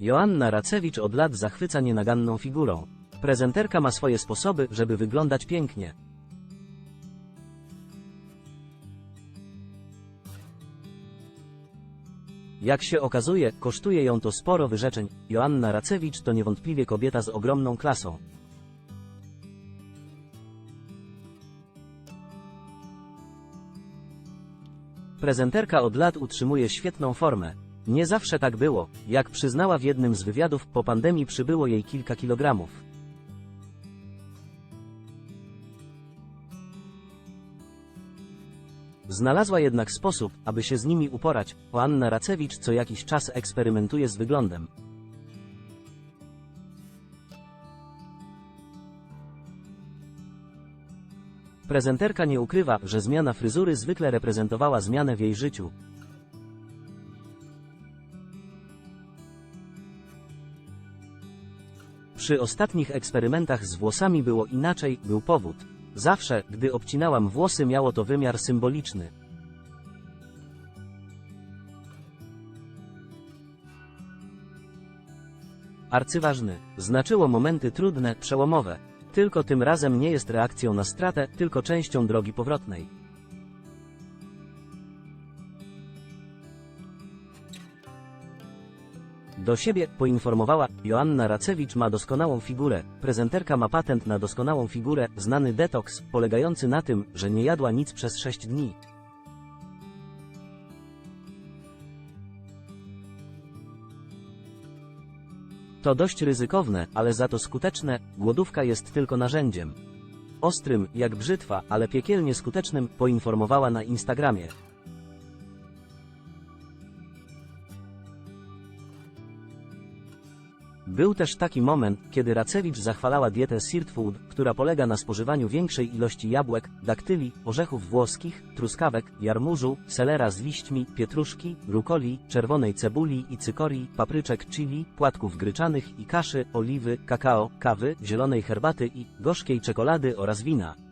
Joanna Racewicz od lat zachwyca nienaganną figurą. Prezenterka ma swoje sposoby, żeby wyglądać pięknie. Jak się okazuje, kosztuje ją to sporo wyrzeczeń. Joanna Racewicz to niewątpliwie kobieta z ogromną klasą. Prezenterka od lat utrzymuje świetną formę. Nie zawsze tak było. Jak przyznała w jednym z wywiadów, po pandemii przybyło jej kilka kilogramów. Znalazła jednak sposób, aby się z nimi uporać. Joanna Racewicz co jakiś czas eksperymentuje z wyglądem. Prezenterka nie ukrywa, że zmiana fryzury zwykle reprezentowała zmianę w jej życiu. Przy ostatnich eksperymentach z włosami było inaczej, był powód. Zawsze, gdy obcinałam włosy, miało to wymiar symboliczny. Arcyważny. Znaczyło momenty trudne, przełomowe. Tylko tym razem nie jest reakcją na stratę, tylko częścią drogi powrotnej. Do siebie poinformowała Joanna Racewicz ma doskonałą figurę. Prezenterka ma patent na doskonałą figurę, znany detoks, polegający na tym, że nie jadła nic przez 6 dni. To dość ryzykowne, ale za to skuteczne, głodówka jest tylko narzędziem. Ostrym, jak brzytwa, ale piekielnie skutecznym, poinformowała na Instagramie. Był też taki moment, kiedy Racewicz zachwalała dietę Sirt Food, która polega na spożywaniu większej ilości jabłek, daktyli, orzechów włoskich, truskawek, jarmużu, selera z liśćmi, pietruszki, rukoli, czerwonej cebuli i cykorii, papryczek chili, płatków gryczanych i kaszy, oliwy, kakao, kawy, zielonej herbaty i gorzkiej czekolady oraz wina.